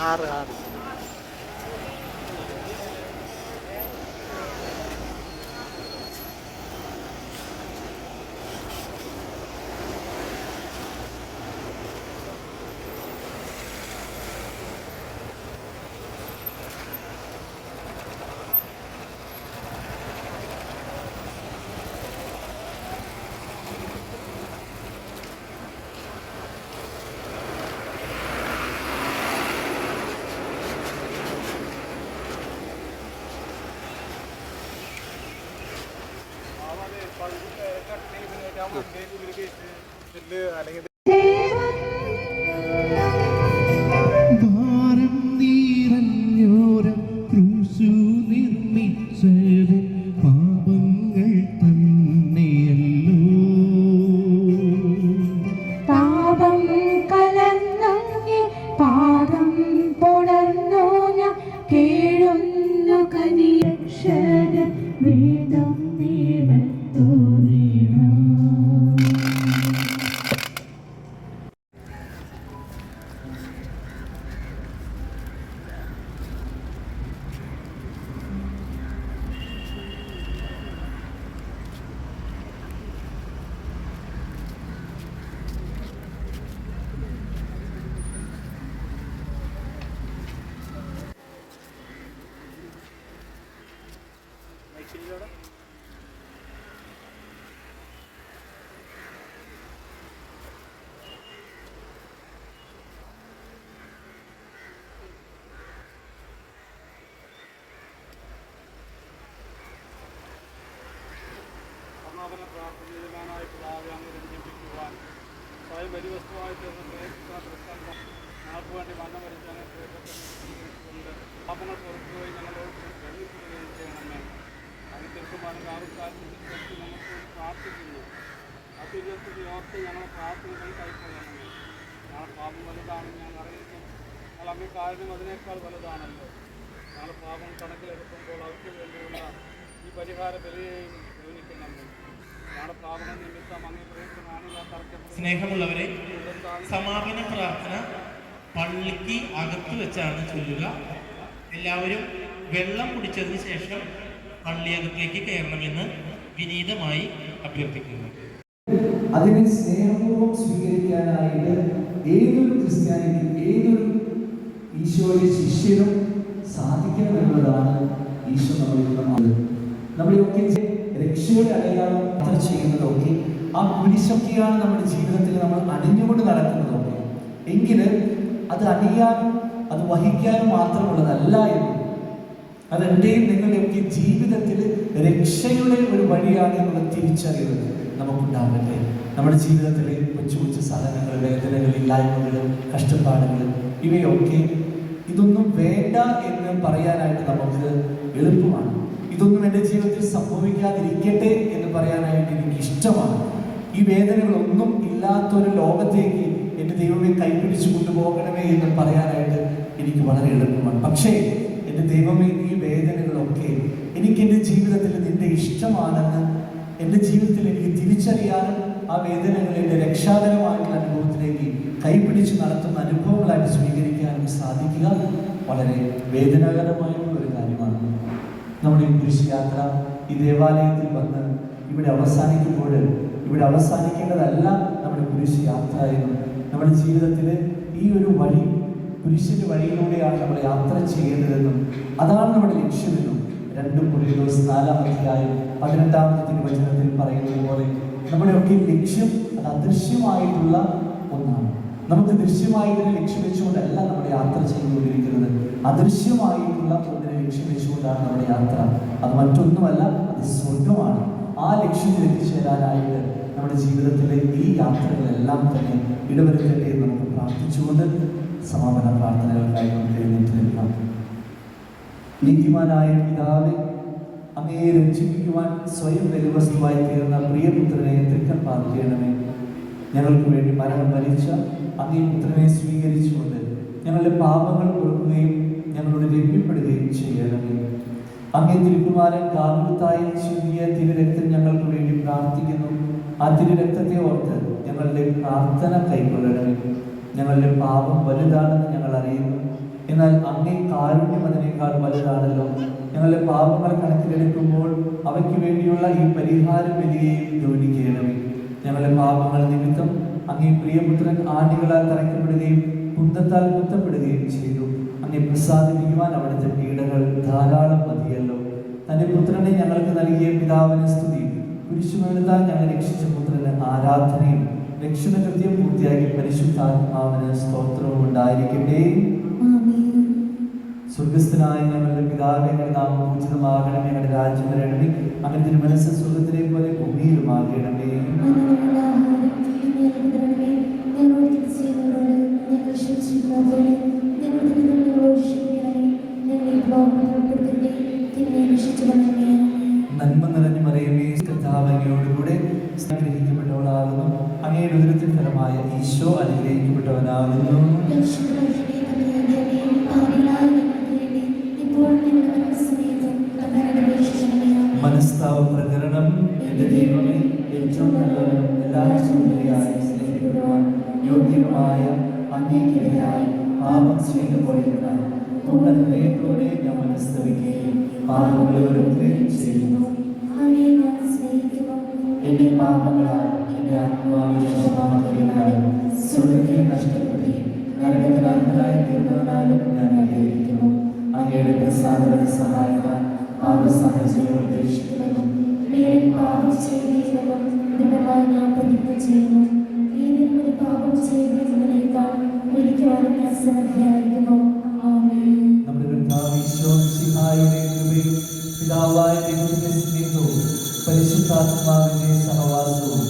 cargan. അല്ലെങ്കിൽ സമാപന പ്രാർത്ഥനയിലാനായി പിതാവ്യാങ്ങ് രഞ്ജിപ്പിക്കുവാൻ സ്വയം പരിവസ്തുവായി തീർന്ന പ്രേക്ഷിക്കുന്ന പ്രസ്ഥാനം ഞങ്ങൾക്ക് വേണ്ടി മരണം വരിച്ചതിനെ കൊണ്ട് പാപങ്ങൾ പുറത്തുപോയി ഞങ്ങളോട് ക്ഷമിക്കുകയും ചെയ്യണമേ അതിന് തീർക്കുമാനം കാറുകാരും നമുക്ക് പ്രാർത്ഥിക്കുന്നു അത്യുജത്തിൽ ഓർത്ത് ഞങ്ങൾ പ്രാർത്ഥനകൾ കൈക്കൊള്ളണമേ ഞങ്ങൾ പാപം വലുതാണെന്ന് ഞാൻ അറിയുന്നു ഞങ്ങൾ അങ്ങ് കാര്യം അതിനേക്കാൾ വലുതാണല്ലോ ഞങ്ങൾ പാപം കണക്കിലെടുക്കുമ്പോൾ അവർക്ക് വേണ്ടിയുള്ള ഈ പരിഹാര ബലിയെയും ഗൗനിക്കുന്നുണ്ട് സ്നേഹമുള്ളവരെ സമാപന പ്രാർത്ഥന പള്ളിക്ക് അകത്ത് വെച്ചാണ് ചൊല്ലുക. എല്ലാവരും വെള്ളം കുടിച്ചതിന് ശേഷം പള്ളിയകത്തേക്ക് കയറണമെന്ന് വിനീതമായി അഭ്യർത്ഥിക്കുന്നു. അതിനെ സ്നേഹപൂർവം സ്വീകരിക്കാനായിട്ട് ഏതൊരു ക്രിസ്ത്യാനിക്കും ഏതൊരു ഈശോയുടെ ശിഷ്യനും സാധിക്കണമെന്നുള്ളതാണ് ഈശോ നമ്മളിൽ നമ്മളെയൊക്കെ രക്ഷയുടെ അടയാളം യാത്ര ചെയ്യുന്നതൊക്കെ ആ കുരിശൊക്കെയാണ് നമ്മുടെ ജീവിതത്തിൽ നമ്മൾ അണിഞ്ഞുകൊണ്ട് നടക്കുന്നതൊക്കെ. എങ്കിൽ അത് അണിയാനും അത് വഹിക്കാനും മാത്രമുള്ളതല്ല എന്ന്. അതെന്റെയും നിങ്ങളുടെയൊക്കെ ജീവിതത്തിൽ രക്ഷയുടെ ഒരു വഴിയാണ് എന്നുള്ള തിരിച്ചറിവ് നമുക്കുണ്ടാകട്ടെ. നമ്മുടെ ജീവിതത്തിലെ കൊച്ചു കൊച്ചു സാധനങ്ങൾ വേദനകൾ ഇല്ലായ്മകൾ കഷ്ടപ്പാടുകൾ ഇവയൊക്കെ ഇതൊന്നും വേണ്ട എന്ന് പറയാനായിട്ട് നമുക്ക് എളുപ്പമാണ്. ഇതൊന്നും എന്റെ ജീവിതത്തിൽ സംഭവിക്കാതിരിക്കട്ടെ എന്ന് പറയാനായിട്ട് എനിക്ക് ഇഷ്ടമാണ് ഈ വേദനകളൊന്നും ഇല്ലാത്തൊരു ലോകത്തേക്ക് എന്റെ ദൈവമേ കൈപിടിച്ചു കൊണ്ടുപോകണമേ എന്ന് പറയാനായിട്ട് എനിക്ക് വളരെ എളുപ്പമാണ്. പക്ഷേ എന്റെ ദൈവമേ ഈ വേദനകളൊക്കെ എനിക്ക് എന്റെ ജീവിതത്തിൽ നിന്റെ ഇഷ്ടമാണെന്ന് എന്റെ ജീവിതത്തിൽ എനിക്ക് തിരിച്ചറിയാനും ആ വേദനകൾ എന്റെ രക്ഷാകരമായിട്ടുള്ള അനുഭവത്തിലേക്ക് കൈപിടിച്ച് നടത്തുന്ന അനുഭവങ്ങളായിട്ട് സ്വീകരിക്കാനും സാധിക്കുക വളരെ കാര്യമാണ് നമ്മുടെ ഈ കുരിശ് യാത്ര ഈ ദേവാലയത്തിൽ വന്ന് ഇവിടെ അവസാനിക്കുമ്പോൾ ഇവിടെ അവസാനിക്കേണ്ടതല്ല നമ്മുടെ കുരിശ് യാത്ര എന്നും. നമ്മുടെ ജീവിതത്തിൽ ഈ ഒരു വഴി കുരിശിന്റെ വഴിയിലൂടെയാണ് നമ്മൾ യാത്ര ചെയ്യേണ്ടതെന്നും അതാണ് നമ്മുടെ ലക്ഷ്യമെന്നും രണ്ട് പുള്ളിയോസ് നാലാം അധ്യായം പതിനെട്ടാമത്തെ തിരുവചനത്തിൽ പറയുന്നത് പോലെ നമ്മുടെയൊക്കെ ലക്ഷ്യം അത് അദൃശ്യമായിട്ടുള്ള ഒന്നാണ്. നമുക്ക് ദൃശ്യമായതിനെ ലക്ഷ്യം വെച്ചുകൊണ്ടല്ല നമ്മൾ യാത്ര ചെയ്തുകൊണ്ടിരിക്കുന്നത്. അദൃശ്യമായിട്ടുള്ള ലക്ഷ്യം വെച്ചുകൊണ്ടാണ് നമ്മുടെ യാത്ര. അത് മറ്റൊന്നുമല്ല അത് സ്വർഗമാണ് ആ ലക്ഷ്യത്തിൽ എത്തിച്ചേരാനായിട്ട് നമ്മുടെ ജീവിതത്തിലെ ഈ യാത്രകളെല്ലാം തന്നെ ഇടവരുത്തട്ടെ എന്ന് നമുക്ക് പ്രാർത്ഥിച്ചുകൊണ്ട് സമാപന പ്രാർത്ഥനകൾക്കായി നമുക്ക് എഴുന്നേറ്റ് നീതിമാനായ പിതാവെ അങ്ങയെ രക്ഷിപ്പിക്കുവാൻ സ്വയം വെലുവസ്തുവായി തീർന്ന പ്രിയപുത്രനെ തൃക്കം പാർക്കണമേ ഞങ്ങൾക്ക് വേണ്ടി മരണം ഭരിച്ച അങ്ങേ പുത്രനെ സ്വീകരിച്ചുകൊണ്ട് ഞങ്ങളുടെ പാപങ്ങൾ പൊറുക്കുകയും ഞങ്ങളോട് ലഭ്യപ്പെടുകയും ചെയ്യണമേ അങ്ങേ തിരുക്കുമാരൻ കാർമുത്തായി ചുരുങ്ങിയ തിരുരക്തം ഞങ്ങൾക്ക് വേണ്ടി പ്രാർത്ഥിക്കുന്നു. ആ തിരുരക്തത്തെ ഓർത്ത് ഞങ്ങളുടെ പ്രാർത്ഥന കൈക്കൊള്ളണമേ ഞങ്ങളുടെ പാപം വലുതാണെന്ന് ഞങ്ങൾ അറിയുന്നു. എന്നാൽ അങ്ങേ കാരുണ്യം അതിനേക്കാൾ വലുതാണല്ലോ. ഞങ്ങളുടെ പാപങ്ങൾ കണക്കിലെടുക്കുമ്പോൾ അവയ്ക്ക് വേണ്ടിയുള്ള ഈ പരിഹാര ബലിയെയും ജോലിക്കണമേ ഞങ്ങളുടെ പാപങ്ങൾ നിമിത്തം അങ്ങേ പ്രിയപുത്രൻ ആണികളാൽ തറയ്ക്കപ്പെടുകയും കുന്തത്താൽ കുത്തപ്പെടുകയും ചെയ്തു. അങ്ങേ പ്രസാദിപ്പിക്കുവാൻ അവിടുത്തെ പീഡകൾ ധാരാളം മതിയല്ലോ. തന്റെ പുത്രനെ ഞങ്ങൾക്ക് നൽകിയ പിതാവിന് സ്തുതി. കുരിശുമെടുത്താൽ ഞങ്ങൾ രക്ഷിച്ച പുത്രന് ആരാധനയും രക്ഷണകൃത്യം പൂർത്തിയാക്കി പരിശുദ്ധാത്മാവിന് സ്തോത്രവും ഉണ്ടായിരിക്കട്ടെ. സ്വർഗസ്ഥനായ ഞങ്ങളുടെ പിതാവിനെ ഞങ്ങളുടെ നാമം പൂജിതമാകണമേ. ഞങ്ങളുടെ രാജ്യം വരണമേ. അങ്ങനെ തിരുമനസ് സ്വർഗത്തിലെ പോലെ ഭൂമിയിലുമാകണമേ. എന്റെ പാപങ്ങളാൽ എന്റെ ആത്മാവിശ്വാസമാക്കുകയാലും സ്വർഗത്തെ നഷ്ടപ്പെടുകയും നരകത്തിലായി തീർന്നതിനാലും ഞാൻ ആഗ്രഹിക്കുന്നു അങ്ങയുടെ പ്രസാദന സഹായിക്കാൻ പാപ സാഹചര്യങ്ങൾ ഉപേക്ഷിക്കണമെന്നും പാപം ചെയ്തിരുന്നതും ദൃഢമായി ഞാൻ പ്രതിജ്ഞ ചെയ്യുന്നു ഏതെങ്കിലും ഒരു പാപം പരിശുദ്ധാത്മാവിന്റെ സഹവാസവും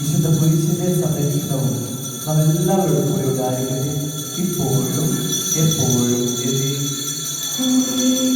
വിശുദ്ധ പുരുഷന്റെ സംരക്ഷണവും നമ്മളെല്ലാവരും കൂടെ ഉണ്ടായിരിക്കട്ടെ. ഇപ്പോഴും എപ്പോഴും എന്നീ.